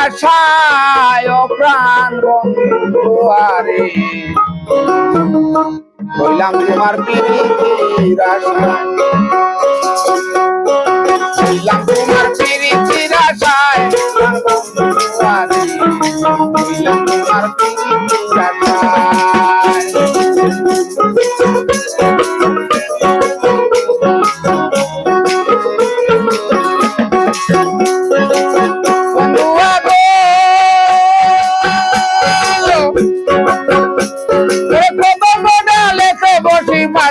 আশায় প্রাণ বন্ধু আরে। বললাম তোমার পিড়ির আশায়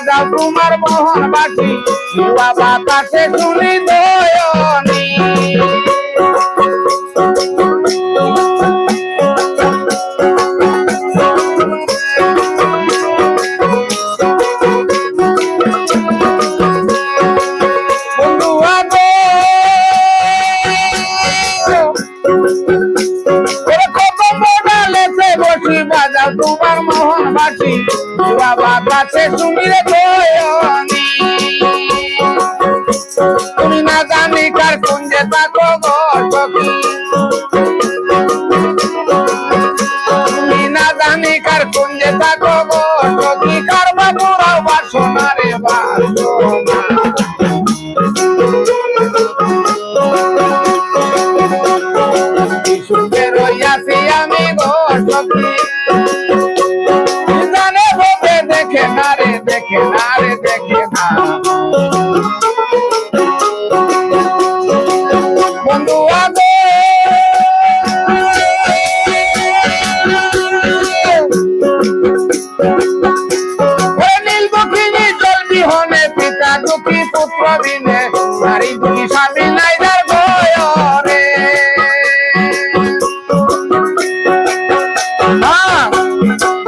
যাও তোমার মোহন বাটি জুয়া বাতাসে তুমি দয়নি বাজাও তোমার মোহন বাটি বাবা কাছে তুমি রে দুঃখী পুত্র দিনে নারী দুঃখী স্বামী নাই যার বয়রে Ah!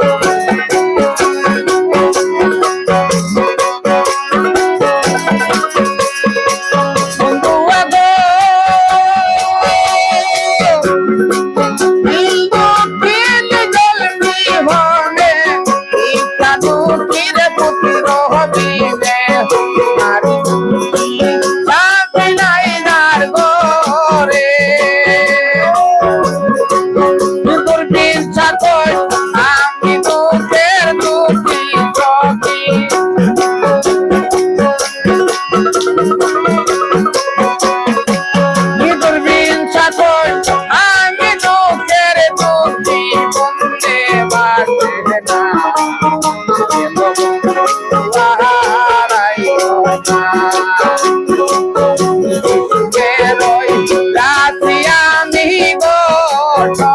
heart.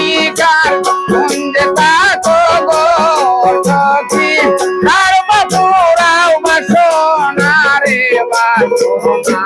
অধিকার কুঞ্জে তাকো গঠি আর বাপুরাও বাসনারে বাসনা